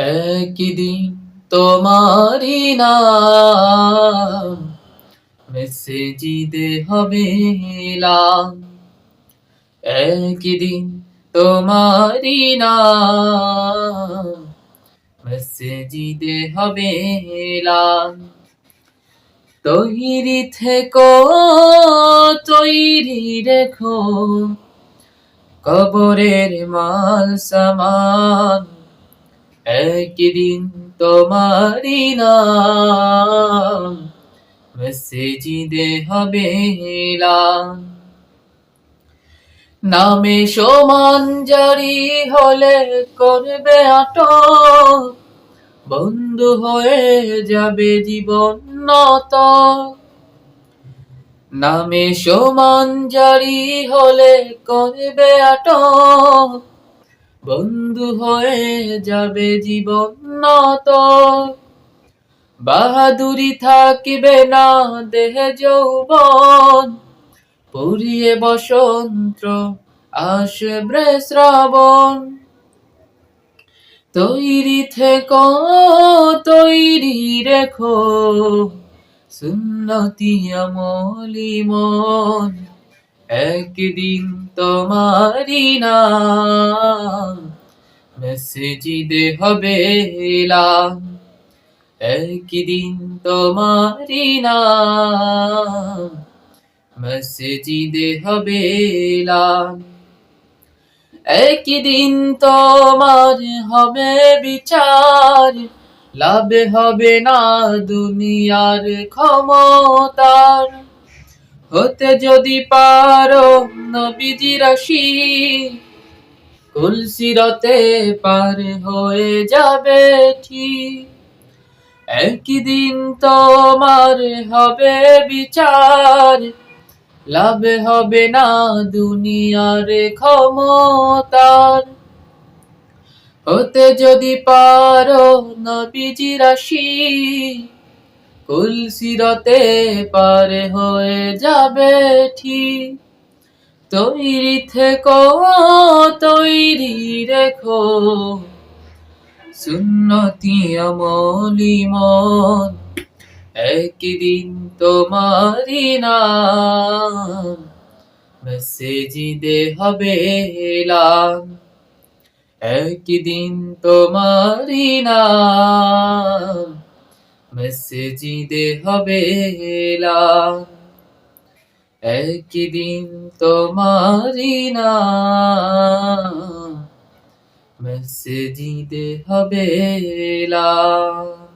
একদিন তোমারি নাম মেসেজিদে হবে একদিন তোমারি নাম মেসেজিদে হবে তৈরি থেকো, তৈরি রেখো, কবরের মাল সামান। একদিন তোমারি নাম মেসেজিদে হবে নামে সমান জারি হলে করবে আটক, বন্ধু হয়ে যাবে জীবন নত। নামে সমান জারি হলে করবে আটক, বন্ধু হয়ে যাবে জীবন নত। বাহাদুরি থাকিবে না দেহে যৌবন। পুরিয়ে বসন্ত আসবে শ্রাবণ। তৈরি থেকো, তৈরি রেখো, সুন্নতি আমলি মন। একদিন তোমারি নাম। মেসেজিদে হবে এলাম। একদিন তোমারি নাম। মসজিদে হবে এলাম। একদিন তোমার হবে বিচার। লাভ হবে না দুনিয়ার ক্ষমতার। হতে যদি পারো নবীজি রাশি। কুলসিরতে পার হয়ে যাবে ঠিক। একদিন তোমার হবে বিচার। লাভ হবে না দুনিয়ার ক্ষমতার। হতে যদি পারো নবীজি রাশি কুলসিরতে পার হয়ে যাবে ঠিক। তৈরি থেকো তৈরি রেখো। সুন্নতি আমলি মন, একদিন তোমারি নাম। মসজিদে হবে এলাম একদিন তোমারি নাম। মসজিদে হবে এলাম একদিন তোমারি না মসজিদে হবে এলাম